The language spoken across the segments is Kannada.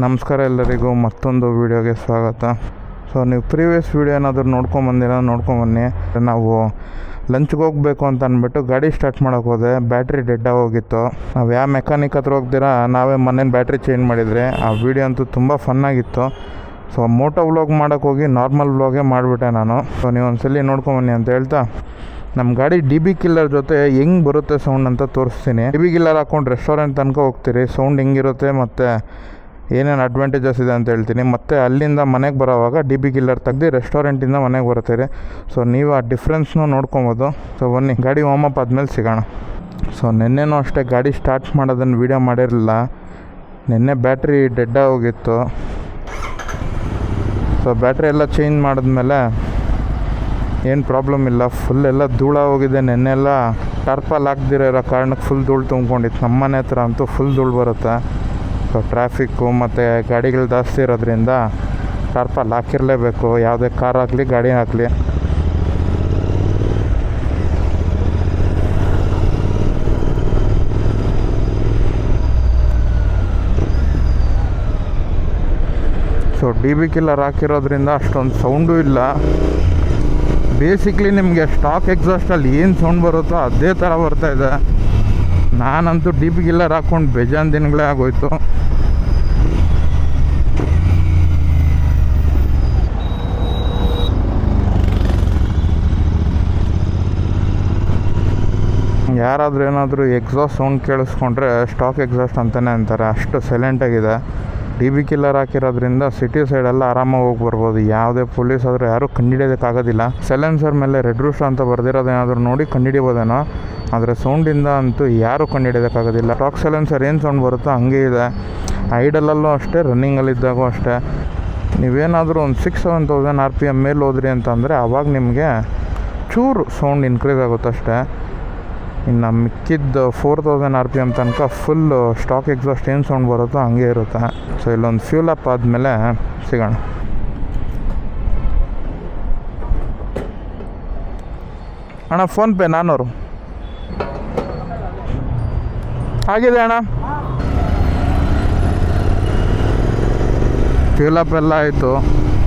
ನಮಸ್ಕಾರ ಎಲ್ಲರಿಗೂ, ಮತ್ತೊಂದು ವೀಡಿಯೋಗೆ ಸ್ವಾಗತ. ಸೊ ನೀವು ಪ್ರೀವಿಯಸ್ ವೀಡಿಯೋ ಏನಾದರೂ ನೋಡ್ಕೊಂಬಂದಿರ ನೋಡ್ಕೊಂಬನ್ನಿ ನಾವು ಲಂಚ್ಗೆ ಹೋಗಬೇಕು ಅಂತ ಅಂದ್ಬಿಟ್ಟು ಗಾಡಿ ಸ್ಟಾರ್ಟ್ ಮಾಡೋಕೆ ಹೋದೆ. ಬ್ಯಾಟ್ರಿ ಡೆಡ್ ಹೋಗಿತ್ತು ನಾವು ಯಾವ ಮೆಕ್ಯಾನಿಕ್ ಹತ್ರ ಹೋಗ್ತೀರಾ, ನಾವೇ ಮನೇಲಿ ಬ್ಯಾಟ್ರಿ ಚೇಂಜ್ ಮಾಡಿದರೆ. ಆ ವೀಡಿಯೋ ಅಂತೂ ತುಂಬ ಫನ್ನಾಗಿತ್ತು ಸೊ ಮೋಟೋ ವ್ಲಾಗ್ ಮಾಡೋಕೆ ಹೋಗಿ ನಾರ್ಮಲ್ ವ್ಲಾಗೇ ಮಾಡಿಬಿಟ್ಟೆ ನಾನು. ಸೊ ನೀವು ಒಂದ್ಸಲಿ ನೋಡ್ಕೊಂಬನ್ನಿ ಅಂತ ಹೇಳ್ತಾ ನಮ್ಮ ಗಾಡಿ ಡಿ ಬಿ ಕಿಲ್ಲರ್ ಜೊತೆ ಹೆಂಗೆ ಬರುತ್ತೆ ಸೌಂಡ್ ಅಂತ ತೋರಿಸ್ತೀನಿ. ಡಿ ಬಿ ಕಿಲ್ಲರ್ ಹಾಕೊಂಡು ರೆಸ್ಟೋರೆಂಟ್ ತನಕ ಹೋಗ್ತೀರಿ. ಸೌಂಡ್ ಹೆಂಗಿರುತ್ತೆ ಮತ್ತು ಏನೇನು ಅಡ್ವಾಂಟೇಜಸ್ ಇದೆ ಅಂತ ಹೇಳ್ತೀನಿ. ಮತ್ತು ಅಲ್ಲಿಂದ ಮನೆಗೆ ಬರೋವಾಗ ಡಿ ಬಿ ಕಿಲ್ಲರ್ ತೆಗ್ದು ರೆಸ್ಟೋರೆಂಟಿಂದ ಮನೆಗೆ ಬರ್ತೀರಿ ಸೊ ನೀವು ಆ ಡಿಫ್ರೆನ್ಸ್ನೂ ನೋಡ್ಕೊಬೋದು. ಸೊ ಬನ್ನಿ, ಗಾಡಿ ವಾಮಪ್ ಆದಮೇಲೆ ಸಿಗೋಣ. ಸೊ ನಿನ್ನೆನೂ ಅಷ್ಟೇ ಗಾಡಿ ಸ್ಟಾರ್ಟ್ ಮಾಡೋದನ್ನು ವೀಡಿಯೋ ಮಾಡಿರಲಿಲ್ಲ. ನಿನ್ನೆ ಬ್ಯಾಟ್ರಿ ಡೆಡ್ ಆಗೋಗಿತ್ತು. ಸೊ ಬ್ಯಾಟ್ರಿ ಎಲ್ಲ ಚೇಂಜ್ ಮಾಡಿದ್ಮೇಲೆ ಏನು ಪ್ರಾಬ್ಲಮ್ ಇಲ್ಲ. ಫುಲ್ ಎಲ್ಲ ಧೂಳ ಹೋಗಿದೆ ನೆನ್ನೆಲ್ಲ ಟರ್ಪಲ್ ಹಾಕ್ದಿರೋ ಇರೋ ಕಾರಣಕ್ಕೆ ಫುಲ್ ಧೂಳು ತುಂಬ್ಕೊಂಡಿತ್ತು. ನಮ್ಮ ಮನೆ ಹತ್ರ ಅಂತೂ ಫುಲ್ ಧೂಳು ಬರುತ್ತೆ. ಸೊ ಟ್ರಾಫಿಕ್ಕು ಮತ್ತು ಗಾಡಿಗಳು ಜಾಸ್ತಿ ಇರೋದ್ರಿಂದ ಟಾರ್ಪಲ್ ಹಾಕಿರಲೇಬೇಕು. ಯಾವುದೇ ಕಾರ್ ಆಗಲಿ, ಗಾಡಿ ಆಗಲಿ. ಸೊ ಡಿ ಬಿ ಕಿಲ್ಲರ್ ಹಾಕಿರೋದ್ರಿಂದ ಅಷ್ಟೊಂದು ಸೌಂಡು ಇಲ್ಲ. ಬೇಸಿಕ್ಲಿ ನಿಮಗೆ ಸ್ಟಾಕ್ ಎಕ್ಸಾಸ್ಟಲ್ಲಿ ಏನು ಸೌಂಡ್ ಬರುತ್ತೋ ಅದೇ ಥರ ಬರ್ತಾ ಇದೆ. ನಾನಂತೂ ಡೀಪ್ ಗಿಲ್ಲರ್ ಹಾಕ್ಕೊಂಡು ಬೇಜಾನ್ ದಿನಗಳೇ ಆಗೋಯ್ತು. ಯಾರಾದರೂ ಏನಾದರೂ ಎಕ್ಸಾಸ್ಟ್ ಸೌಂಡ್ ಕೇಳಿಸ್ಕೊಂಡ್ರೆ ಸ್ಟಾಕ್ ಎಕ್ಸಾಸ್ಟ್ ಅಂತಲೇ ಅಂತಾರೆ. ಅಷ್ಟು ಸೈಲೆಂಟಾಗಿದೆ ಡಿ ಬಿ ಕಿಲ್ಲರ್ ಹಾಕಿರೋದ್ರಿಂದ ಸಿಟಿ ಸೈಡೆಲ್ಲ ಆರಾಮಾಗಿ ಹೋಗಿ ಬರ್ಬೋದು. ಯಾವುದೇ ಪೊಲೀಸ್ ಆದರೂ ಯಾರೂ ಕಂಡುಹಿಡಿಯೋದಕ್ಕಾಗೋದಿಲ್ಲ ಸೈಲೆನ್ಸರ್ ಮೇಲೆ ರೆಡ್ ರೂಸ್ಟ್ ಅಂತ ಬರ್ದಿರೋದೇನಾದರೂ ನೋಡಿ ಕಂಡಿಡಿಬೋದೇನೋ. ಆದರೆ ಸೌಂಡಿಂದ ಅಂತೂ ಯಾರೂ ಕಂಡುಹಿಡಿಯೋದಕ್ಕಾಗೋದಿಲ್ಲ ಟಾಕ್ ಸೈಲೆನ್ಸರ್ ಏನು ಸೌಂಡ್ ಬರುತ್ತೋ ಹಂಗೆ ಇದೆ. ಐಡಲಲ್ಲೂ ಅಷ್ಟೇ, ರನ್ನಿಂಗಲ್ಲಿದ್ದಾಗೂ ಅಷ್ಟೇ. ನೀವೇನಾದರೂ ಒಂದು six seven thousand R P M ಮೇಲೆ ಹೋದ್ರಿ ಅಂತಂದರೆ ಆವಾಗ ನಿಮಗೆ ಚೂರು ಸೌಂಡ್ ಇನ್ಕ್ರೀಸ್ ಆಗುತ್ತೆ ಅಷ್ಟೇ. ಇನ್ನು ಮಿಕ್ಕಿದ್ದು four thousand R P M ತನಕ ಫುಲ್ಲು ಸ್ಟಾಕ್ ಎಕ್ಸಾಸ್ಟ್ ಏನು ಸೌಂಡ್ ಬರುತ್ತೋ ಹಂಗೆ ಇರುತ್ತೆ. ಸೊ ಇಲ್ಲೊಂದು ಫ್ಯೂಲ್ ಅಪ್ ಆದಮೇಲೆ ಸಿಗೋಣ. ಅಣ್ಣ ಫೋನ್ಪೇ ನಾನ್ನೂರು ಆಗಿದೆ ಅಣ್ಣ. ಫ್ಯೂಲ್ ಅಪ್ ಎಲ್ಲ ಆಯಿತು.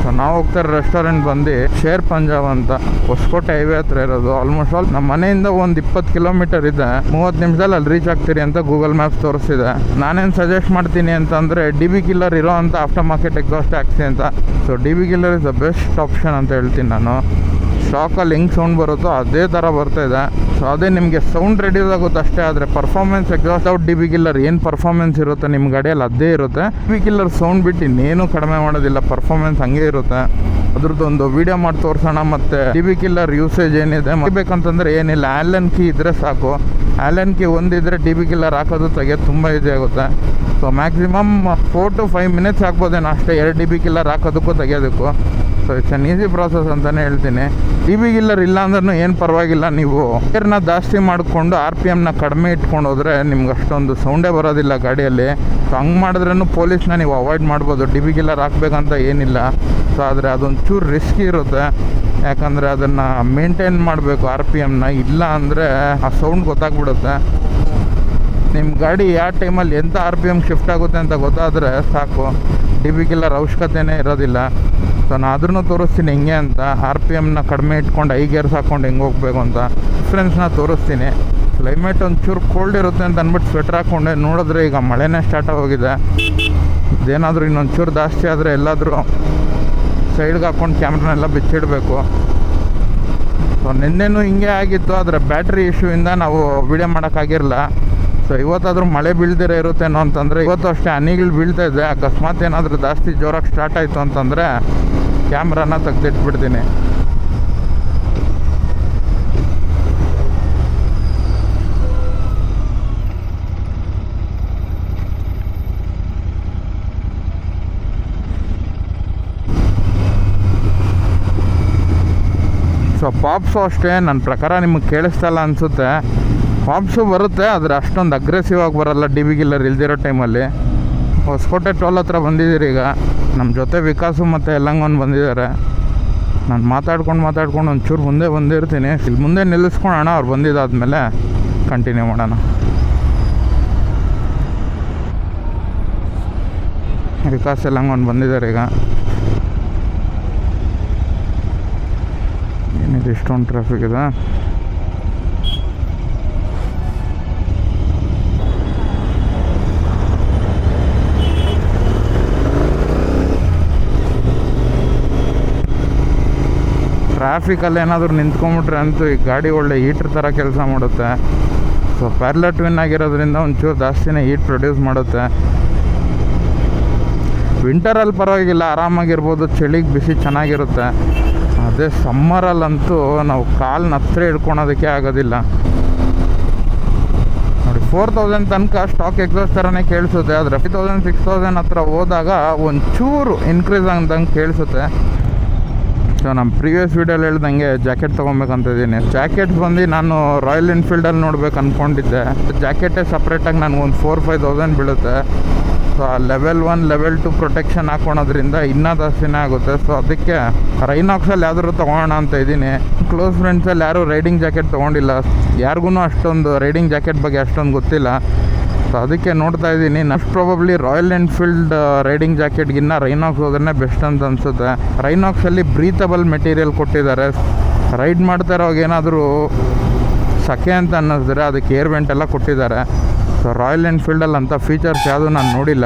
ಸೊ ನಾವು ಹೋಗ್ತಾರೆ ರೆಸ್ಟೋರೆಂಟ್ ಬಂದು ಶೇರ್ ಪಂಜಾಬ್ ಅಂತ. ಹೊಸಕೋಟೆ ಹೈವೇ ಹತ್ರ ಇರೋದು. ಆಲ್ಮೋಸ್ಟ್ ಆಲ್ ನಮ್ಮ ಮನೆಯಿಂದ ಒಂದು ಇಪ್ಪತ್ತು ಕಿಲೋಮೀಟರ್ ಇದೆ. ಮೂವತ್ತು ನಿಮಿಷದಲ್ಲಿ ಅಲ್ಲಿ ರೀಚ್ ಆಗ್ತೀರಿ ಅಂತ ಗೂಗಲ್ ಮ್ಯಾಪ್ಸ್ ತೋರಿಸಿದೆ ನಾನೇನು ಸಜೆಸ್ಟ್ ಮಾಡ್ತೀನಿ ಅಂತಂದರೆ ಡಿ ಬಿ ಕಿಲ್ಲರ್ ಇರೋ ಅಂತ ಆಫ್ಟರ್ ಮಾರ್ಕೆಟ್ ಎಕ್ಸಾಸ್ಟ್ ಹಾಕ್ಸಿ ಅಂತ. So D B killer is the best option ಅಂತ ಹೇಳ್ತೀನಿ ನಾನು. ಸ್ಟಾಕಲ್ಲಿ ಹೆಂಗೆ ಸೌಂಡ್ ಬರುತ್ತೋ ಅದೇ ಥರ ಬರ್ತಾ ಇದೆ. ಸೊ ಅದೇ ನಿಮಗೆ ಸೌಂಡ್ ರೆಡ್ಯೂಸ್ ಆಗುತ್ತೆ ಅಷ್ಟೇ, ಆದರೆ performance exhaust out D B killer ಏನು ಪರ್ಫಾರ್ಮೆನ್ಸ್ ಇರುತ್ತೆ ನಿಮ್ಮ ಗಾಡಿಯಲ್ಲಿ ಅದೇ ಇರುತ್ತೆ. ಡಿ ಸೌಂಡ್ ಬಿಟ್ಟು ಇನ್ನೇನು ಕಡಿಮೆ ಮಾಡೋದಿಲ್ಲ ಪರ್ಫಾರ್ಮೆನ್ಸ್ ಹಂಗೆ ಇರುತ್ತೆ. ಅದ್ರದ್ದೊಂದು ವಿಡಿಯೋ ಮಾಡಿ ತೋರಿಸೋಣ, ಮತ್ತು ಡಿ ಬಿ ಕಿಲ್ಲರ್ ಯೂಸೇಜ್ ಏನಿದೆ ಬೇಕಂತಂದರೆ ಏನಿಲ್ಲ ಆ್ಯಲನ್ ಕೀ ಇದ್ದರೆ ಸಾಕು. ಆ್ಯಲನ್ ಕೀ ಒಂದಿದ್ರೆ ಡಿ ಬಿ ಕಿಲ್ಲರ್ ಹಾಕೋದು ತೆಗೆಯೋದು ತುಂಬ ಈಸಿ ಆಗುತ್ತೆ. So maximum four to five minutes ಹಾಕ್ಬೋದೇನೋ ಅಷ್ಟೇ, ಎರಡು ಡಿ ಬಿ ಕಿಲ್ಲರ್ ಹಾಕೋದಕ್ಕೂ ತೆಗೆಯೋದಕ್ಕೂ. So it's an easy process ಅಂತಲೇ ಹೇಳ್ತೀನಿ. ಡಿ ಬಿ ಗಿಲ್ಲರ್ ಇಲ್ಲ ಅಂದ್ರೂ ಏನು ಪರವಾಗಿಲ್ಲ ನೀವು. ಏರ್ನ ಜಾಸ್ತಿ ಮಾಡಿಕೊಂಡು ಆರ್ ಪಿ ಎಮ್ನ ಕಡಿಮೆ ಇಟ್ಕೊಂಡು ಹೋದರೆ ನಿಮ್ಗೆ ಅಷ್ಟೊಂದು ಸೌಂಡೇ ಬರೋದಿಲ್ಲ ಗಾಡಿಯಲ್ಲಿ. ಸೊ ಹಂಗೆ ಮಾಡಿದ್ರೂ ಪೊಲೀಸ್ನ ನೀವು ಅವಾಯ್ಡ್ ಮಾಡ್ಬೋದು. ಡಿ ಬಿ ಗಿಲ್ಲರ್ ಹಾಕ್ಬೇಕಂತ ಏನಿಲ್ಲ. ಸೊ ಆದರೆ ಅದೊಂದು ಚೂರು ರಿಸ್ಕಿ ಇರುತ್ತೆ. ಯಾಕಂದರೆ ಅದನ್ನು ಮೇಂಟೈನ್ ಮಾಡಬೇಕು ಆರ್ ಪಿ ಎಮ್ನ ಇಲ್ಲ ಅಂದರೆ ಆ ಸೌಂಡ್ ಗೊತ್ತಾಗ್ಬಿಡುತ್ತೆ. ನಿಮ್ಮ ಗಾಡಿ ಯಾವ ಟೈಮಲ್ಲಿ ಎಂಥ ಆರ್ ಪಿ ಎಂ ಶಿಫ್ಟ್ ಆಗುತ್ತೆ ಅಂತ ಗೊತ್ತಾದರೆ ಸಾಕು. ಡಿ ಬಿ ಕಿಲ್ಲರ್ ಅವಶ್ಯಕತೆನೇ ಇರೋದಿಲ್ಲ. ಸೊ ನಾನು ತೋರಿಸ್ತೀನಿ ಹೆಂಗೆ ಅಂತ. ಆರ್ ಪಿ ಎಮ್ನ ಕಡಿಮೆ ಇಟ್ಕೊಂಡು ಐ ಗೇರ್ಸ್ ಹಾಕ್ಕೊಂಡು ಹೆಂಗೆ ಹೋಗ್ಬೇಕು ಅಂತ ಡಿಫ್ರೆನ್ಸ್ನ ತೋರಿಸ್ತೀನಿ. ಕ್ಲೈಮೇಟ್ ಒಂಚೂರು ಕೋಲ್ಡ್ ಇರುತ್ತೆ ಅಂತ ಅಂದ್ಬಿಟ್ಟು ಸ್ವೆಟ್ರ್ ಹಾಕ್ಕೊಂಡೆ ನೋಡಿದ್ರೆ ಈಗ ಮಳೆನೇ ಸ್ಟಾರ್ಟ್ ಆಗೋಗಿದೆ. ಇದೇನಾದರೂ ಇನ್ನೊಂಚೂರು ಜಾಸ್ತಿ ಆದರೆ ಎಲ್ಲಾದರೂ ಸೈಡ್ಗೆ ಹಾಕ್ಕೊಂಡು ಕ್ಯಾಮ್ರನೆಲ್ಲ ಬಿಚ್ಚಿಡಬೇಕು. ಸೊ ನಿನ್ನೆನೂ ಹಿಂಗೆ ಆಗಿತ್ತು. ಆದರೆ ಬ್ಯಾಟ್ರಿ ಇಶ್ಯೂಯಿಂದ ನಾವು ವೀಡಿಯೋ ಮಾಡೋಕ್ಕಾಗಿರಲ್ಲ ಸೊ ಇವತ್ತಾದರೂ ಮಳೆ ಬೀಳ್ದಿರೋ ಇರುತ್ತೇನೋ ಅಂತಂದರೆ, ಇವತ್ತು ಅಷ್ಟೇ ಹನಿಗಳು ಬೀಳ್ತಾ ಇದೆ. ಅಕಸ್ಮಾತ್ ಏನಾದರೂ ಜಾಸ್ತಿ ಜೋರಾಗಿ ಸ್ಟಾರ್ಟ್ ಆಯಿತು ಅಂತಂದರೆ ಕ್ಯಾಮ್ರಾನ ತೆಗ್ದಿಟ್ಬಿಡ್ತೀನಿ. ಸೊ ಪಾಪ್ಸು ಅಷ್ಟೇ ನನ್ನ ಪ್ರಕಾರ ನಿಮಗೆ ಕೇಳಿಸ್ತಾ ಇಲ್ಲ ಅನಿಸುತ್ತೆ. ಪಾಪ್ಸು ಬರುತ್ತೆ, ಆದರೆ ಅಷ್ಟೊಂದು ಅಗ್ರೆಸಿವ್ ಆಗಿ ಬರಲ್ಲ ಡಿ ಬಿ ಗಿಲ್ಲರ್ ಇಲ್ದಿರೋ ಟೈಮಲ್ಲಿ ಹೊಸಕೋಟೆ ಟೋಲ್ ಹತ್ರ ಬಂದಿದ್ದೀರಿ ಈಗ. ನಮ್ಮ ಜೊತೆ ವಿಕಾಸು ಮತ್ತು ಎಲ್ಲಂಗೊಂದು ಬಂದಿದ್ದಾರೆ. ನಾನು ಮಾತಾಡ್ಕೊಂಡು ಮಾತಾಡ್ಕೊಂಡು ಒಂಚೂರು ಮುಂದೆ ಬಂದಿರ್ತೀನಿ. ಇಲ್ಲಿ ಮುಂದೆ ನಿಲ್ಲಿಸ್ಕೊಳೋಣ ಅವ್ರು ಬಂದಿದ್ದಾದ್ಮೇಲೆ ಕಂಟಿನ್ಯೂ ಮಾಡೋಣ. ವಿಕಾಸ್ ಎಲ್ಲಂಗ್ ಬಂದಿದ್ದಾರೆ ಈಗ. ಏನಿದೆ, ಇಷ್ಟೊಂದು ಟ್ರಾಫಿಕ್ ಇದೆ? ಟ್ರಾಫಿಕಲ್ಲಿ ಏನಾದರೂ ನಿಂತ್ಕೊಂಬಿಟ್ರೆ ಅಂತೂ ಈ ಗಾಡಿ ಒಳ್ಳೆ ಹೀಟ್ರ್ ಥರ ಕೆಲಸ ಮಾಡುತ್ತೆ. ಸೊ ಪ್ಯಾರ್ಲೆಟ್ ವಿನ್ ಆಗಿರೋದ್ರಿಂದ ಒಂಚೂರು ಜಾಸ್ತಿನೇ ಹೀಟ್ ಪ್ರೊಡ್ಯೂಸ್ ಮಾಡುತ್ತೆ. ವಿಂಟರಲ್ಲಿ ಪರವಾಗಿಲ್ಲ, ಆರಾಮಾಗಿರ್ಬೋದು, ಚಳಿಗೆ ಬಿಸಿ ಚೆನ್ನಾಗಿರುತ್ತೆ. ಅದೇ ಸಮ್ಮರಲ್ಲಂತೂ ನಾವು ಕಾಲನ್ನ ಹತ್ರ ಹಿಡ್ಕೊಳೋದಕ್ಕೆ ಆಗೋದಿಲ್ಲ. ನೋಡಿ ಫೋರ್ ತೌಸಂಡ್ ತನಕ ಸ್ಟಾಕ್ ಎಕ್ಸಾಸ್ಟ್ ಥರನೇ ಕೇಳಿಸುತ್ತೆ, ಆದರೆ ಫೈವ್ ತೌಸಂಡ್ ಸಿಕ್ಸ್ ತೌಸಂಡ್ ಹತ್ರ ಹೋದಾಗ ಒಂಚೂರು ಇನ್ಕ್ರೀಸ್ ಆಗದಂಗೆ ಕೇಳಿಸುತ್ತೆ. ಸೊ ನಮ್ಮ ಪ್ರೀವಿಯಸ್ ವೀಡಿಯೋಲಿ ಹೇಳ್ದಂಗೆ ಜಾಕೆಟ್ ತೊಗೊಬೇಕಂತ ಇದ್ದೀನಿ. ಜಾಕೆಟ್ ಬಂದು ನಾನು ರಾಯಲ್ ಎನ್ಫೀಲ್ಡಲ್ಲಿ ನೋಡ್ಬೇಕು ಅಂದ್ಕೊಂಡಿದ್ದೆ ಜಾಕೆಟೇ ಸಪ್ರೇಟಾಗಿ ನನಗೆ ಒಂದು ಫೋರ್ ಫೈವ್ ತೌಸಂಡ್ ಬೀಳುತ್ತೆ. ಸೊ ಆ level one level two protection ಹಾಕೊಳೋದ್ರಿಂದ ಇನ್ನೂ ಜಾಸ್ತಿನೇ ಆಗುತ್ತೆ. ಸೊ ಅದಕ್ಕೆ ರೈನಾಕ್ಸಲ್ಲಿ ಯಾವ್ದಾದ್ರು ತೊಗೋಣ ಅಂತ ಇದ್ದೀನಿ. ಕ್ಲೋಸ್ ಫ್ರೆಂಡ್ಸಲ್ಲಿ ಯಾರೂ ರೈಡಿಂಗ್ ಜಾಕೆಟ್ ತೊಗೊಂಡಿಲ್ಲ. ಯಾರಿಗೂ ಅಷ್ಟೊಂದು ರೈಡಿಂಗ್ ಜಾಕೆಟ್ ಬಗ್ಗೆ ಅಷ್ಟೊಂದು ಗೊತ್ತಿಲ್ಲ. ಸೊ ಅದಕ್ಕೆ ನೋಡ್ತಾ ಇದ್ದೀನಿ. Next probably Royal Enfield riding ಜಾಕೆಟ್ಗಿನ್ನ ರೈನಾಕ್ಸ್ ಹೋದ್ರೆ ಬೆಸ್ಟ್ ಅಂತ ಅನಿಸುತ್ತೆ. ರೈನಾಕ್ಸಲ್ಲಿ ಬ್ರೀತಬಲ್ ಮೆಟೀರಿಯಲ್ ಕೊಟ್ಟಿದ್ದಾರೆ. ರೈಡ್ ಮಾಡ್ತಾ ಇರೋವಾಗ ಏನಾದರೂ ಸಖೆ ಅಂತ ಅನ್ನಿಸಿದ್ರೆ ಅದಕ್ಕೆ ಏರ್ ವೆಂಟ್ ಎಲ್ಲ ಕೊಟ್ಟಿದ್ದಾರೆ. ಸೊ ರಾಯಲ್ ಎನ್ಫೀಲ್ಡಲ್ಲಿ ಅಂಥ ಫೀಚರ್ಸ್ ಯಾವುದು ನಾನು ನೋಡಿಲ್ಲ.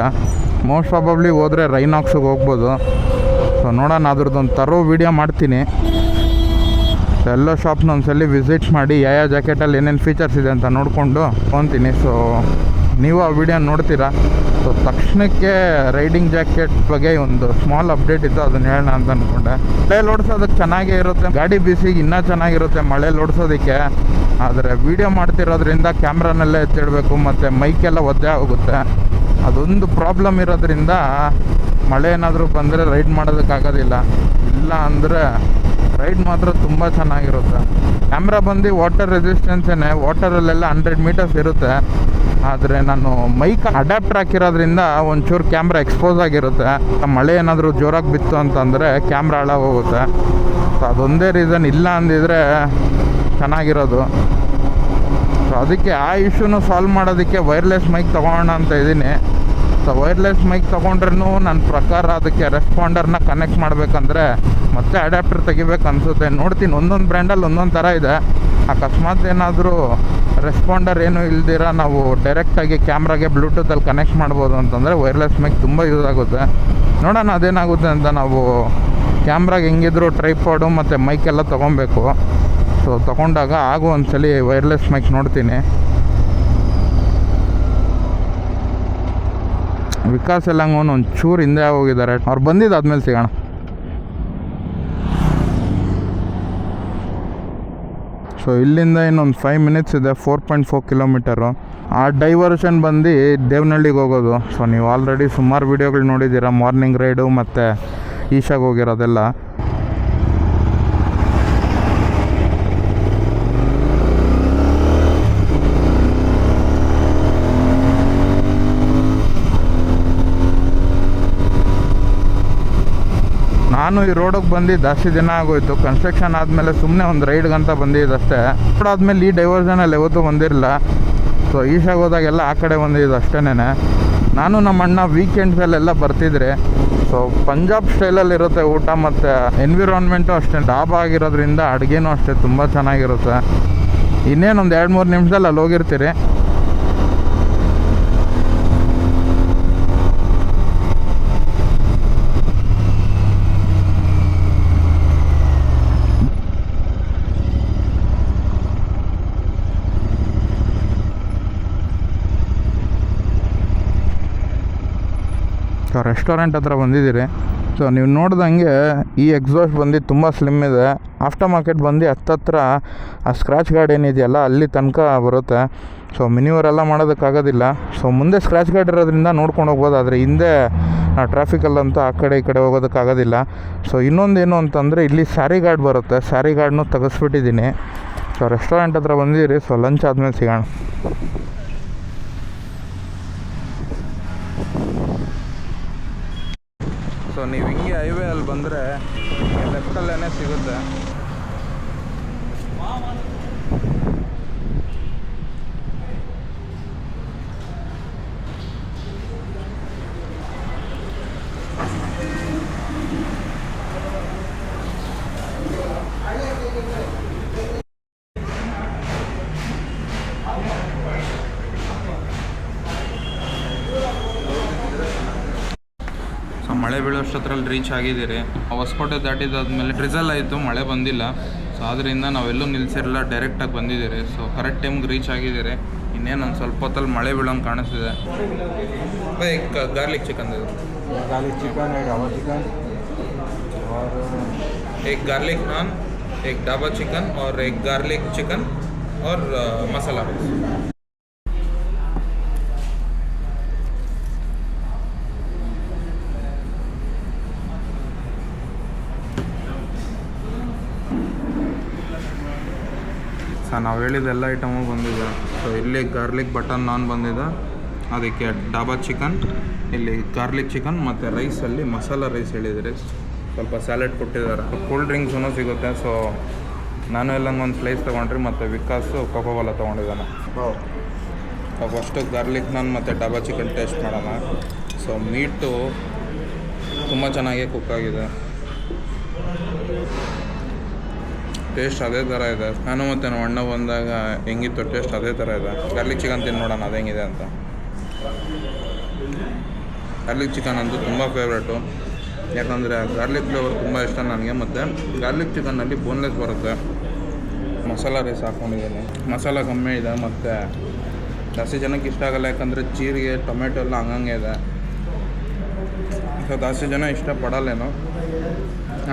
ಮೋಸ್ಟ್ ಪ್ರಾಬಬ್ಲಿ ಹೋದರೆ ರೈನಾಕ್ಸಿಗೆ ಹೋಗ್ಬೋದು. ಸೊ ನೋಡೋಣ, ಅದ್ರದ್ದೊಂದು ತರೋ ವೀಡಿಯೋ ಮಾಡ್ತೀನಿ. ಸೊ ಎಲ್ಲ ಶಾಪ್ನ ಒಂದ್ಸಲಿ ವಿಸಿಟ್ ಮಾಡಿ ಯಾವ ಯಾವ ಜಾಕೆಟಲ್ಲಿ ಏನೇನು ಫೀಚರ್ಸ್ ಇದೆ ಅಂತ ನೋಡಿಕೊಂಡು ಹೋಗ್ತೀನಿ. ಸೊ ನೀವು ಆ ವಿಡಿಯೋ ನೋಡ್ತೀರಾ? ಸೊ ತಕ್ಷಣಕ್ಕೆ ರೈಡಿಂಗ್ ಜಾಕೆಟ್ ಬಗ್ಗೆ ಒಂದು ಸ್ಮಾಲ್ ಅಪ್ಡೇಟ್ ಇತ್ತು, ಅದನ್ನ ಹೇಳೋಣ ಅಂತ ಅಂದ್ಕೊಂಡೆ ಮಳೆ ಓಡಿಸೋದಕ್ಕೆ ಚೆನ್ನಾಗೇ ಇರುತ್ತೆ. ಗಾಡಿ ಬಿಸಿಗೆ ಇನ್ನೂ ಚೆನ್ನಾಗಿರುತ್ತೆ ಮಳೆಯಲ್ಲಿ ಓಡಿಸೋದಕ್ಕೆ ಆದರೆ ವೀಡಿಯೋ ಮಾಡ್ತಿರೋದ್ರಿಂದ ಕ್ಯಾಮ್ರಾನಲ್ಲೇ ಎತ್ತಿಡಬೇಕು, ಮತ್ತು ಮೈಕೆಲ್ಲ ಒದ್ದೆ ಆಗುತ್ತೆ ಅದೊಂದು ಪ್ರಾಬ್ಲಮ್ ಇರೋದ್ರಿಂದ ಮಳೆ ಏನಾದರೂ ಬಂದರೆ ರೈಡ್ ಮಾಡೋದಕ್ಕಾಗೋದಿಲ್ಲ. ಇಲ್ಲ ಅಂದರೆ ರೈಡ್ ಮಾತ್ರ ತುಂಬ ಚೆನ್ನಾಗಿರುತ್ತೆ. ಕ್ಯಾಮ್ರಾ ಬಂದು ವಾಟರ್ ರೆಸಿಸ್ಟೆನ್ಸೇನೆ ವಾಟರಲ್ಲೆಲ್ಲ ಹಂಡ್ರೆಡ್ ಮೀಟರ್ಸ್ ಇರುತ್ತೆ. ಆದರೆ ನಾನು ಮೈಕ್ ಅಡ್ಯಾಪ್ಟರ್ ಹಾಕಿರೋದ್ರಿಂದ ಒಂಚೂರು ಕ್ಯಾಮ್ರಾ ಎಕ್ಸ್ಪೋಸ್ ಆಗಿರುತ್ತೆ. ಮಳೆ ಏನಾದರೂ ಜೋರಾಗಿ ಬಿತ್ತು ಅಂತಂದರೆ ಕ್ಯಾಮ್ರಾ ಹಾಳಾಗೋಗುತ್ತೆ ಸೊ ಅದೊಂದೇ ರೀಸನ್ ಇಲ್ಲ ಅಂದಿದ್ರೆ ಚೆನ್ನಾಗಿರೋದು. ಸೊ ಅದಕ್ಕೆ ಆ ಇಶ್ಯೂನು ಸಾಲ್ವ್ ಮಾಡೋದಕ್ಕೆ ವೈರ್ಲೆಸ್ ಮೈಕ್ ತೊಗೊಳ್ಳೋಣ ಅಂತ ಇದ್ದೀನಿ. ಸೊ ವೈರ್ಲೆಸ್ ಮೈಕ್ ತೊಗೊಂಡ್ರೂ ನನ್ನ ಪ್ರಕಾರ ಅದಕ್ಕೆ ರೆಸ್ಪಾಂಡರ್ನ ಕನೆಕ್ಟ್ ಮಾಡಬೇಕಂದ್ರೆ ಮತ್ತೆ ಅಡ್ಯಾಪ್ಟರ್ ತೆಗಿಬೇಕು ಅನಿಸುತ್ತೆ. ನೋಡ್ತೀನಿ, ಒಂದೊಂದು ಬ್ರ್ಯಾಂಡಲ್ಲಿ ಒಂದೊಂದು ಥರ ಇದೆ. ಅಕಸ್ಮಾತ್ ಏನಾದರೂ ರೆಸ್ಪಾಂಡರ್ ಏನು ಇಲ್ದಿರ ನಾವು ಡೈರೆಕ್ಟಾಗಿ ಕ್ಯಾಮ್ರಾಗೆ ಬ್ಲೂಟೂತಲ್ಲಿ ಕನೆಕ್ಟ್ ಮಾಡ್ಬೋದು ಅಂತಂದರೆ ವೈರ್ಲೆಸ್ ಮೈಕ್ ತುಂಬ ಯೂಸ್ ಆಗುತ್ತೆ. ನೋಡೋಣ ಅದೇನಾಗುತ್ತೆ ಅಂತ ನಾವು ಕ್ಯಾಮ್ರಾಗೆ ಹೆಂಗಿದ್ರು ಟ್ರೈಪಾಡು ಮತ್ತು ಮೈಕೆಲ್ಲ ತೊಗೊಬೇಕು. ಸೊ ತೊಗೊಂಡಾಗ ಆಗು ಒಂದ್ಸಲಿ ವೈರ್ಲೆಸ್ ಮೈಕ್ ನೋಡ್ತೀನಿ. ವಿಕಾಸ್ ಎಲ್ಲಂಗೋನು ಒಂದು ಚೂರು ಹಿಂದೆ ಹೋಗಿದ್ದಾರೆ. ಅವ್ರು ಬಂದಿದ್ದು ಆದ್ಮೇಲೆ ಸಿಗೋಣ. ಸೊ ಇಲ್ಲಿಂದ ಇನ್ನೊಂದು ಫೈವ್ ಮಿನಿಟ್ಸ್ ಇದೆ ಫೋರ್ ಪಾಯಿಂಟ್ ಫೋರ್ ಕಿಲೋಮೀಟರು ಆ ಡೈವರ್ಷನ್ ಬಂದು ದೇವನಹಳ್ಳಿಗೆ ಹೋಗೋದು. ಸೊ ನೀವು ಆಲ್ರೆಡಿ ಸುಮಾರು ವೀಡಿಯೋಗಳು ನೋಡಿದ್ದೀರಾ ಮಾರ್ನಿಂಗ್ ರೈಡು ಮತ್ತು ಈಶಾಗೆ ಹೋಗಿರೋದೆಲ್ಲ. ನಾನು ಈ ರೋಡಿಗೆ ಬಂದು ಜಾಸ್ತಿ ದಿನ ಆಗೋಯ್ತು. ಕನ್ಸ್ಟ್ರಕ್ಷನ್ ಆದಮೇಲೆ ಸುಮ್ಮನೆ ಒಂದು ರೈಡ್ಗಂತ ಬಂದಿದ್ದಷ್ಟೇ. ರೋಡ್ ಆದಮೇಲೆ ಈ ಡೈವರ್ಷನಲ್ಲಿ ಯಾವತ್ತೂ ಬಂದಿರಲಿಲ್ಲ. ಸೊ ಈಶಾಗೆ ಹೋದಾಗೆಲ್ಲ ಆ ಕಡೆ ಬಂದಿದ್ದು ಅಷ್ಟೇನೆ ನಾನು ನಮ್ಮ ಅಣ್ಣ ವೀಕೆಂಡ್ಸಲ್ಲೆಲ್ಲ ಬರ್ತಿದ್ರೆ ಸೊ ಪಂಜಾಬ್ ಸ್ಟೈಲಲ್ಲಿ ಇರುತ್ತೆ ಊಟ ಮತ್ತು ಎನ್ವಿರಾನ್ಮೆಂಟು ಅಷ್ಟೇ. ಡಾಬಾ ಆಗಿರೋದ್ರಿಂದ ಅಡುಗೆನೂ ಅಷ್ಟೇ, ತುಂಬ ಚೆನ್ನಾಗಿರುತ್ತೆ. ಇನ್ನೇನೊಂದು ಎರಡು ಮೂರು ನಿಮಿಷದಲ್ಲಿ ಅಲ್ಲಿ ಹೋಗಿರ್ತೀರಿ. ರೆಸ್ಟೋರೆಂಟ್ ಹತ್ರ ಬಂದಿದ್ದೀರಿ. ಸೊ ನೀವು ನೋಡ್ದಂಗೆ ಈ ಎಕ್ಸಾಸ್ಟ್ ಬಂದು ತುಂಬ ಸ್ಲಿಮ್ ಇದೆ. ಆಫ್ಟರ್ ಮಾರ್ಕೆಟ್ ಬಂದು ಹತ್ತತ್ರ ಆ ಸ್ಕ್ರ್ಯಾಚ್ ಗಾರ್ಡ್ ಏನಿದೆಯಲ್ಲ, ಅಲ್ಲಿ ತನಕ ಬರುತ್ತೆ. ಸೊ ಮಿನಿವರೆಲ್ಲ ಮಾಡೋದಕ್ಕಾಗೋದಿಲ್ಲ. ಸೊ ಮುಂದೆ ಸ್ಕ್ರ್ಯಾಚ್ ಗಾರ್ಡ್ ಇರೋದ್ರಿಂದ ನೋಡ್ಕೊಂಡು ಹೋಗ್ಬೋದು. ಆದರೆ ಹಿಂದೆ ಟ್ರಾಫಿಕಲ್ಲಂತೂ ಆ ಕಡೆ ಈ ಕಡೆ ಹೋಗೋದಕ್ಕಾಗೋದಿಲ್ಲ. ಸೊ ಇನ್ನೊಂದೇನು ಅಂತಂದರೆ ಇಲ್ಲಿ ಸ್ಯಾರಿ ಗಾರ್ಡ್ ಬರುತ್ತೆ. ಸ್ಯಾರಿ ಗಾರ್ಡ್ನು ತೆಗೆಸ್ಬಿಟ್ಟಿದ್ದೀನಿ. ಸೊ ರೆಸ್ಟೋರೆಂಟ್ ಹತ್ರ ಬಂದಿದ್ದೀರಿ. ಸೊ ಲಂಚ್ ಆದಮೇಲೆ ಸಿಗೋಣ. ಸೊ ನೀವು ಹಿಂಗೆ ಹೈವೇ ಅಲ್ಲಿ ಬಂದರೆ ಲೆಫ್ಟಲ್ಲೇ ಸಿಗುತ್ತೆ. ಮಳೆ ಬೀಳೋಷ್ಟರಲ್ಲಿ ರೀಚ್ ಆಗಿದ್ದೀರಿ ಹೊಸಕೋಟೆ ದಾಟಿದಾದ್ಮೇಲೆ ಡ್ರಿಸಲ್ ಆಯಿತು ಮಳೆ ಬಂದಿಲ್ಲ ಸೊ ಅದರಿಂದ ನಾವೆಲ್ಲೂ ನಿಲ್ಸಿರಲ್ಲ ಡೈರೆಕ್ಟಾಗಿ ಬಂದಿದ್ದೀರಿ ಸೊ ಕರೆಕ್ಟ್ ಟೈಮ್ಗೆ ರೀಚ್ ಆಗಿದ್ದೀರಿ ಇನ್ನೇನು ಒಂದು ಸ್ವಲ್ಪ ಹೊತ್ತಲ್ಲಿ ಮಳೆ ಬೀಳೋಂಗೆ ಕಾಣಿಸ್ತಿದೆ ಗಾರ್ಲಿಕ್ ಚಿಕನ್ ಇದು गार्लिक चिकन है ढाबा चिकन और एक गार्लिक नान एक ढाबा चिकन और एक गार्लिक चिकन और अ, मसाला राइस ನಾವು ಹೇಳಿದ ಎಲ್ಲ ಐಟಮು ಬಂದಿದೆ. ಸೊ ಇಲ್ಲಿ ಗಾರ್ಲಿಕ್ ಬಟನ್ ನಾನ್ ಬಂದಿದೆ. ಅದಕ್ಕೆ ಡಾಬಾ ಚಿಕನ್ ಇಲ್ಲಿ ಗಾರ್ಲಿಕ್ ಚಿಕನ್ ಮತ್ತು ರೈಸಲ್ಲಿ ಮಸಾಲ ರೈಸ್ ಹೇಳಿದರೆ. ಸ್ವಲ್ಪ ಸ್ಯಾಲೆಡ್ ಕೊಟ್ಟಿದ್ದಾರೆ. ಕೂಲ್ ಡ್ರಿಂಕ್ಸೂ ಸಿಗುತ್ತೆ. ಸೊ ನಾನು ಎಲ್ಲ ಒಂದು ಸ್ಲೈಸ್ ತೊಗೊಂಡ್ರಿ, ಮತ್ತು ವಿಕಾಸು ಕೋಕೋಕೋಲ ತೊಗೊಂಡಿದ್ದಾನೆ. ಫಸ್ಟು ಗಾರ್ಲಿಕ್ ನಾನ್ ಮತ್ತು ಡಾಬಾ ಚಿಕನ್ ಟೇಸ್ಟ್ ಮಾಡೋಣ. ಸೊ ಮೀಟು ತುಂಬ ಚೆನ್ನಾಗಿ ಕುಕ್ ಆಗಿದೆ. ಟೇಸ್ಟ್ ಅದೇ ಥರ ಇದೆ. ನಾನು ಮತ್ತು ನಮ್ಮ ಅಣ್ಣ ಬಂದಾಗ ಹೆಂಗಿತ್ತು ಟೇಸ್ಟ್ ಅದೇ ಥರ ಇದೆ. ಗಾರ್ಲಿಕ್ ಚಿಕನ್ ತಿಂದು ನೋಡೋಣ, ಅದು ಹೆಂಗಿದೆ ಅಂತ. ಗಾರ್ಲಿಕ್ ಚಿಕನ್ ಅಂತೂ ತುಂಬ ಫೇವ್ರೇಟು ಯಾಕಂದರೆ ಗಾರ್ಲಿಕ್ ಫ್ಲೇವರ್ ತುಂಬ ಇಷ್ಟ ನನಗೆ, ಮತ್ತು ಗಾರ್ಲಿಕ್ ಚಿಕನ್ನಲ್ಲಿ ಬೋನ್ಲೆಸ್ ಬರುತ್ತೆ. ಮಸಾಲ ರೈಸ್ ಹಾಕ್ಕೊಂಡಿದ್ದೀನಿ ಮಸಾಲ ಕಮ್ಮಿ ಇದೆ, ಮತ್ತು ಜಾಸ್ತಿ ಜನಕ್ಕೆ ಇಷ್ಟ ಆಗಲ್ಲ, ಯಾಕಂದರೆ ಜೀರಿಗೆ ಟೊಮೆಟೊ ಎಲ್ಲ ಹಂಗಂಗೆ ಇದೆ. ಸೊ ಜಾಸ್ತಿ ಜನ ಇಷ್ಟಪಡಲ್ಲೇನೋ.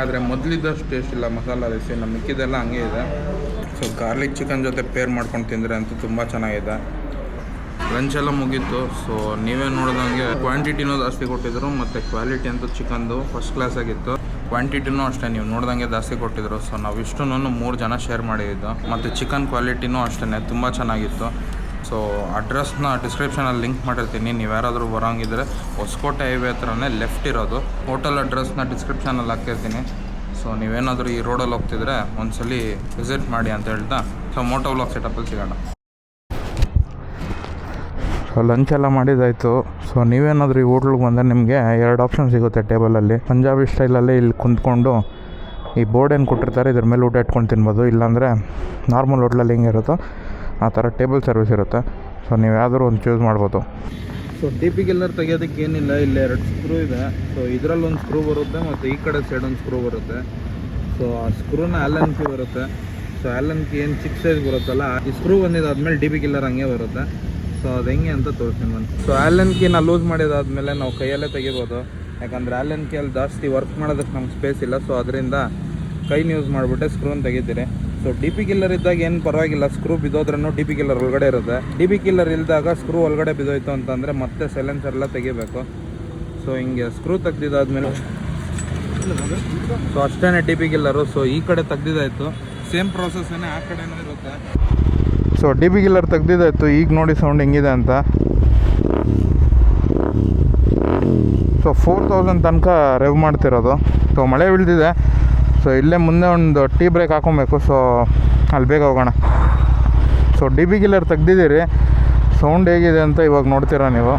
ಆದರೆ ಮೊದಲಿದ್ದಷ್ಟು ಟೇಸ್ಟ್ ಇಲ್ಲ, ಮಸಾಲ ರೈಸ್ ನಮ್ಮ ಮಿಕ್ಕಿದೆಲ್ಲ ಹಂಗೆ ಇದೆ. ಸೊ ಗಾರ್ಲಿಕ್ ಚಿಕನ್ ಜೊತೆ ಪೇರ್ ಮಾಡ್ಕೊಂಡು ತಿಂದರೆ ಅಂತೂ ತುಂಬ ಚೆನ್ನಾಗಿದೆ. ಲಂಚ್ ಎಲ್ಲ ಮುಗೀತು ಸೊ ನೀವೇ ನೋಡಿದಂಗೆ ಕ್ವಾಂಟಿಟಿನೂ ಜಾಸ್ತಿ ಕೊಟ್ಟಿದ್ರು, ಮತ್ತು ಕ್ವಾಲಿಟಿ ಅಂತೂ ಚಿಕನ್ದು ಫಸ್ಟ್ ಕ್ಲಾಸ್ ಆಗಿತ್ತು. ಕ್ವಾಂಟಿಟಿನೂ ಅಷ್ಟೇ, ನೀವು ನೋಡ್ದಂಗೆ ಜಾಸ್ತಿ ಕೊಟ್ಟಿದ್ರು. ಸೊ ನಾವು ಇಷ್ಟು ಮೂರು ಜನ ಶೇರ್ ಮಾಡಿದ್ದು, ಮತ್ತು ಚಿಕನ್ ಕ್ವಾಲಿಟಿನೂ ಅಷ್ಟೇ ತುಂಬ ಚೆನ್ನಾಗಿತ್ತು. ಸೊ ಅಡ್ರೆಸ್ನ ಡಿಸ್ಕ್ರಿಪ್ಷನಲ್ಲಿ ಲಿಂಕ್ ಮಾಡಿರ್ತೀನಿ. ನೀವು ಯಾರಾದರೂ ಬರೋಂಗಿದ್ರೆ ಹೊಸಕೋಟೆ ಹೈವೇ ಹತ್ರನೇ ಲೆಫ್ಟ್ ಇರೋದು. ಹೋಟೆಲ್ ಅಡ್ರೆಸ್ನ ಡಿಸ್ಕ್ರಿಪ್ಷನಲ್ಲಿ ಹಾಕಿರ್ತೀನಿ. ಸೊ ನೀವೇನಾದರೂ ಈ ರೋಡಲ್ಲಿ ಹೋಗ್ತಿದ್ರೆ ಒಂದ್ಸಲಿ ವಿಸಿಟ್ ಮಾಡಿ ಅಂತ ಹೇಳ್ತಾ. ಸೊ ಮೋಟೋ ಬ್ಲಾಕ್ ಸೆಟಪ್ಪಲ್ಲಿ ಸಿಗೋಣ. ಸೊ ಲಂಚ್ ಎಲ್ಲ ಮಾಡಿದಾಯಿತು ಸೊ ನೀವೇನಾದರೂ ಈ ಹೋಟ್ಲಿಗೆ ಬಂದರೆ ನಿಮಗೆ ಎರಡು ಆಪ್ಷನ್ ಸಿಗುತ್ತೆ ಟೇಬಲಲ್ಲಿ. ಪಂಜಾಬಿ ಸ್ಟೈಲಲ್ಲಿ ಇಲ್ಲಿ ಕುಂತ್ಕೊಂಡು ಈ ಬೋರ್ಡ್ ಏನು ಕೊಟ್ಟಿರ್ತಾರೆ, ಇದ್ರ ಮೇಲೆ ಊಟ ಇಟ್ಕೊಂಡು ತಿನ್ಬೋದು. ಇಲ್ಲಾಂದರೆ ನಾರ್ಮಲ್ ಹೋಟ್ಲಲ್ಲಿ ಹೆಂಗೆ ಆ ಥರ ಟೇಬಲ್ ಸರ್ವಿಸ್ ಇರುತ್ತೆ. ಸೊ, ನೀವು ಯಾವ್ದಾದ್ರು ಒಂದು ಚೂಸ್ ಮಾಡ್ಬೋದು. ಸೊ ಡಿ ಪಿ ಗಿಲ್ಲರ್ ತೆಗಿಯೋದಕ್ಕೆ ಏನಿಲ್ಲ, ಇಲ್ಲಿ ಎರಡು ಸ್ಕ್ರೂ ಇದೆ. ಸೊ ಇದರಲ್ಲಿ ಒಂದು ಸ್ಕ್ರೂ ಬರುತ್ತೆ ಮತ್ತು ಈ ಕಡೆ ಸೈಡ್ ಒಂದು ಸ್ಕ್ರೂ ಬರುತ್ತೆ. ಸೊ ಆ ಸ್ಕ್ರೂನ ಆ್ಯಲನ್ ಕಿ ಬರುತ್ತೆ. ಸೊ ಆ್ಯಲನ್ ಏನು ಚಿಕ್ಕ ಸೈಜ್ ಬರುತ್ತಲ್ಲ, ಈ ಸ್ಕ್ರೂ ಬಂದಿದ್ದಾದ್ಮೇಲೆ ಡಿ ಪಿ ಗಿಲ್ಲರ್ ಹಂಗೆ ಬರುತ್ತೆ. ಸೊ ಅದು ಹೆಂಗೆ ಅಂತ ತೋರಿಸ್ತೀನಿ ಬಂದು ಸೊ ಆ್ಯಲನ್ ಕೀನ ಲೂಸ್ ಮಾಡಿದಾದ್ಮೇಲೆ ನಾವು ಕೈಯಲ್ಲೇ ತೆಗಿಬೋದು. ಯಾಕಂದರೆ ಆ್ಯಲನ್ ಕೀಯಲ್ಲಿ ಜಾಸ್ತಿ ವರ್ಕ್ ಮಾಡೋದಕ್ಕೆ ನಮ್ಗೆ ಸ್ಪೇಸ್ ಇಲ್ಲ. ಸೊ ಅದರಿಂದ ಕೈನ ಯೂಸ್ ಮಾಡಿಬಿಟ್ಟೆ ಸ್ಕ್ರೂನ್ ತೆಗಿತೀರಿ. ಸೊ ಡಿ ಪಿ ಕಿಲ್ಲರ್ ಇದ್ದಾಗ ಏನು ಪರವಾಗಿಲ್ಲ. ಸ್ಕ್ರೂ ಬಿದ್ದೋದ್ರೂ ಡಿ ಪಿ ಕಿಲ್ಲರ್ ಒಳಗಡೆ ಇರುತ್ತೆ. ಡಿ ಪಿ ಕಿಲ್ಲರ್ ಇಲ್ದಾಗ ಸ್ಕ್ರೂ ಒಳಗಡೆ ಬಿದ್ದೋಯ್ತು ಅಂತಂದರೆ ಮತ್ತೆ ಸೈಲೆನ್ಸರ್ ಎಲ್ಲ ತೆಗಿಬೇಕು. ಸೊ ಹಿಂಗೆ ಸ್ಕ್ರೂ ತೆಗ್ದಿದ್ದಾದ್ಮೇಲೆ ಸೊ ಅಷ್ಟೇ ಡಿ ಪಿ ಕಿಲ್ಲರು ಸೊ ಈ ಕಡೆ ತೆಗ್ದಿದ್ದಾಯ್ತು. ಸೇಮ್ ಪ್ರಾಸೆಸ್ಸೇ ಆ ಕಡೆನೂ ಇರುತ್ತೆ. ಸೊ ಡಿ ಪಿ ಕಿಲ್ಲರ್ ತೆಗ್ದಿದ್ದಾಯ್ತು. ಈಗ ನೋಡಿ ಸೌಂಡ್ ಹೆಂಗಿದೆ ಅಂತ. ಸೊ ಫೋರ್ ತೌಸಂಡ್ ತನಕ ರೆವ್ ಮಾಡ್ತಿರೋದು. ಸೊ ಮಳೆ ಬೀಳ್ತಿದೆ. ಸೊ ಇಲ್ಲೇ ಮುಂದೆ ಒಂದು ಟೀ ಬ್ರೇಕ್ ಹಾಕೊಬೇಕು. ಸೊ ಅಲ್ಲಿ ಬೇಗ ಹೋಗೋಣ. ಸೊ ಡಿ ಬಿ ಗಿಲ್ಲರ್ ತೆಗ್ದಿದ್ದೀರಿ. ಸೌಂಡ್ ಹೇಗಿದೆ ಅಂತ ಇವಾಗ ನೋಡ್ತೀರಾ ನೀವು?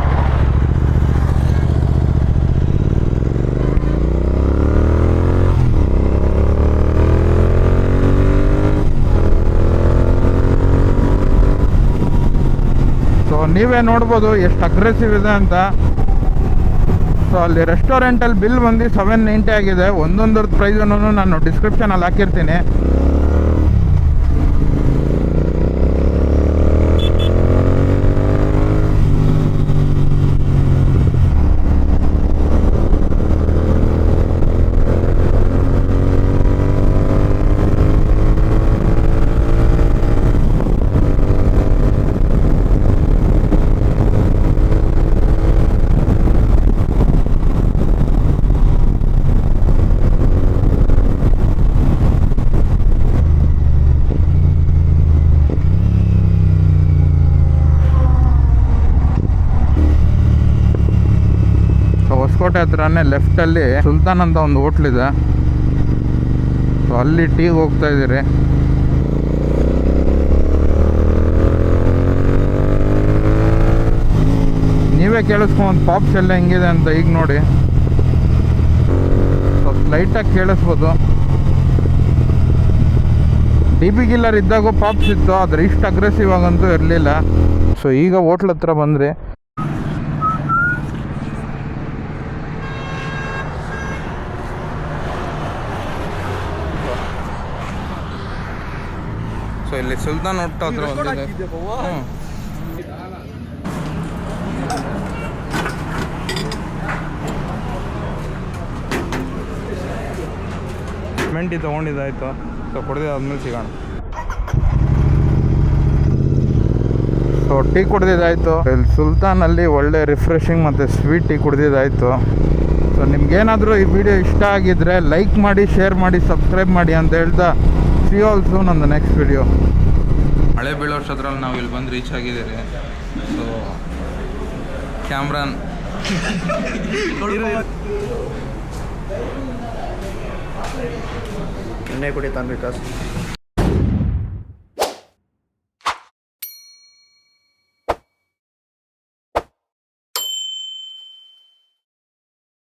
ನೀವೇ ನೋಡ್ಬೋದು ಎಷ್ಟು ಅಗ್ರೆಸಿವ್ ಇದೆ ಅಂತ. ಸೊ ಅಲ್ಲಿ ರೆಸ್ಟೋರೆಂಟಲ್ಲಿ ಬಿಲ್ ಬಂದು ಸೆವೆನ್ ನೈಂಟಿ ಆಗಿದೆ. ಒಂದೊಂದರದ್ದು ಪ್ರೈಸನ್ನು ನಾನು ಡಿಸ್ಕ್ರಿಪ್ಷನಲ್ಲಿ ಹಾಕಿರ್ತೀನಿ ಸೊ ಹೊಸಕೋಟೆ ಹತ್ರನೇ ಲೆಫ್ಟಲ್ಲಿ ಸುಲ್ತಾನ್ ಅಂತ ಒಂದು ಹೋಟ್ಲಿದೆ. ಸೊ ಅಲ್ಲಿ ಟೀಗೆ ಹೋಗ್ತಾ ಇದ್ದೀರಿ. ನೀವೇ ಕೇಳಿಸ್ಕೊಂಡು ಪಾಪ್ಸ್ ಎಲ್ಲ ಹೆಂಗಿದೆ ಅಂತ ಈಗ ನೋಡಿ. ಸ್ವಲ್ಪ ಲೈಟಾಗಿ ಕೇಳಿಸ್ಬೋದು. ಡಿ ಬಿ ಗಿಲ್ಲರ್ ಇದ್ದಾಗೂ ಪಾಪ್ಸ್ ಇತ್ತು ಆದರೆ ಇಷ್ಟು ಅಗ್ರೆಸಿವ್ ಆಗಂತೂ ಇರಲಿಲ್ಲ. ಸೊ ಈಗ ಹೋಟ್ಲ್ ಹತ್ರ ಬಂದರೆ. ಇಲ್ಲಿ ಸುಲ್ತಾನ್ ಒಟ್ಟು ಹತ್ರ ಒಂದಿದೆ. ಹ್ಞೂ ಮೆಂಟಿ ತೊಗೊಂಡಿದ್ದಾಯ್ತು. ಸೊ ಕುಡ್ದಿದ್ದಾದ್ಮೇಲೆ ಸಿಗೋಣ. ಸೊ ಟೀ ಕುಡ್ದಿದ್ದಾಯ್ತು. ಇಲ್ಲಿ ಸುಲ್ತಾನಲ್ಲಿ ಒಳ್ಳೆ ರಿಫ್ರೆಶಿಂಗ್ ಮತ್ತು ಸ್ವೀಟ್ ಟೀ ಕುಡ್ದಿದ್ದಾಯ್ತು. ಸೊ ನಿಮ್ಗೇನಾದರೂ ಈ ವಿಡಿಯೋ ಇಷ್ಟ ಆಗಿದ್ರೆ ಲೈಕ್ ಮಾಡಿ ಶೇರ್ ಮಾಡಿ ಸಬ್ಸ್ಕ್ರೈಬ್ ಮಾಡಿ ಅಂತ ಹೇಳ್ತಾ see on the next video ಮಳೆ ಬೀಳೋ ಅದ್ರಲ್ಲಿ ನಾವು ಇಲ್ಲಿ ಬಂದು ರೀಚ್ ಆಗಿದ್ದೀರಿ. ಸೊ ಕ್ಯಾಮ್ರಾನ್ ಎಣ್ಣೆ ಕುಡಿತಾನೆ ವಿಕಾಸ್